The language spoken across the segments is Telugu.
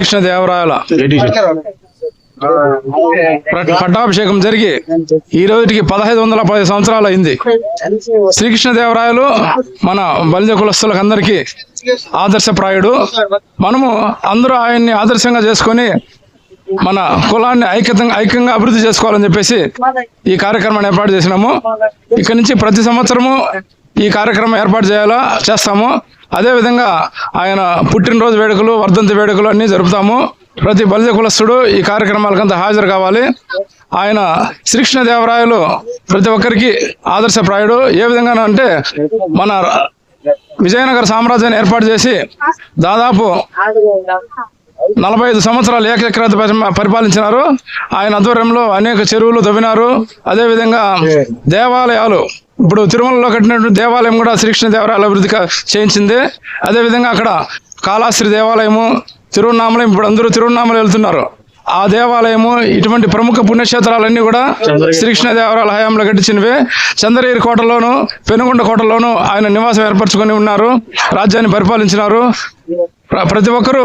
కృష్ణదేవరాయల పట్- పట్టాభిషేకం జరిగి ఈ రోజుకి పదహైదు వందల పది సంవత్సరాలు అయింది. శ్రీకృష్ణదేవరాయలు మన బలిజ కులస్తులకు అందరికీ ఆదర్శప్రాయుడు. మనము అందరూ ఆయన్ని ఆదర్శంగా చేసుకొని మన కులాన్ని ఐక్యతంగా ఐక్యంగా అభివృద్ధి చేసుకోవాలని చెప్పేసి ఈ కార్యక్రమాన్ని ఏర్పాటు చేసినాము. ఇక్కడి నుంచి ప్రతి సంవత్సరము ఈ కార్యక్రమం ఏర్పాటు చేయాలా చేస్తాము. అదేవిధంగా ఆయన పుట్టినరోజు వేడుకలు వర్ధంతి వేడుకలు అన్నీ జరుపుతాము. ప్రతి బలిజ కులస్తుడు ఈ కార్యక్రమాలకంతా హాజరు కావాలి. ఆయన శ్రీకృష్ణదేవరాయలు ప్రతి ఒక్కరికి ఆదర్శప్రాయుడు ఏ విధంగా అంటే మన విజయనగర సామ్రాజ్యాన్ని ఏర్పాటు చేసి దాదాపు నలభై ఐదు సంవత్సరాలు ఏకచక్రాంత పరి- పరిపాలించినారు. ఆయన ఆధ్వర్యంలో అనేక చెరువులు తవ్వినారు. అదేవిధంగా దేవాలయాలు ఇప్పుడు తిరుమలలో కట్టినటువంటి దేవాలయం కూడా శ్రీకృష్ణ దేవరాయల అభివృద్ధి చేయించింది. అదేవిధంగా అక్కడ కాళాశ్రీ దేవాలయము తిరువన్నామలయం ఇప్పుడు అందరూ తిరువన్నామల వెళ్తున్నారు. ఆ దేవాలయము ఇటువంటి ప్రముఖ పుణ్యక్షేత్రాలన్నీ కూడా శ్రీకృష్ణ దేవరాయల హయాంలో కట్టించినవే. చంద్రగిరి కోటలోను పెనుగొండ కోటలోను ఆయన నివాసం ఏర్పరచుకొని ఉన్నారు రాజ్యాన్ని పరిపాలించినారు. ప్ర- ప్రతి ఒక్కరూ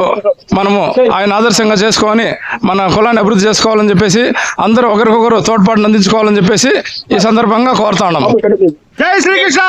మనము ఆయన ఆదర్శంగా చేసుకొని మన కులాన్ని అభివృద్ధి చేసుకోవాలని చెప్పేసి అందరూ ఒకరికొకరు తోడ్పాటును అందించుకోవాలని చెప్పేసి ఈ సందర్భంగా కోరుతా ఉన్నాము. జై శ్రీకృష్ణ!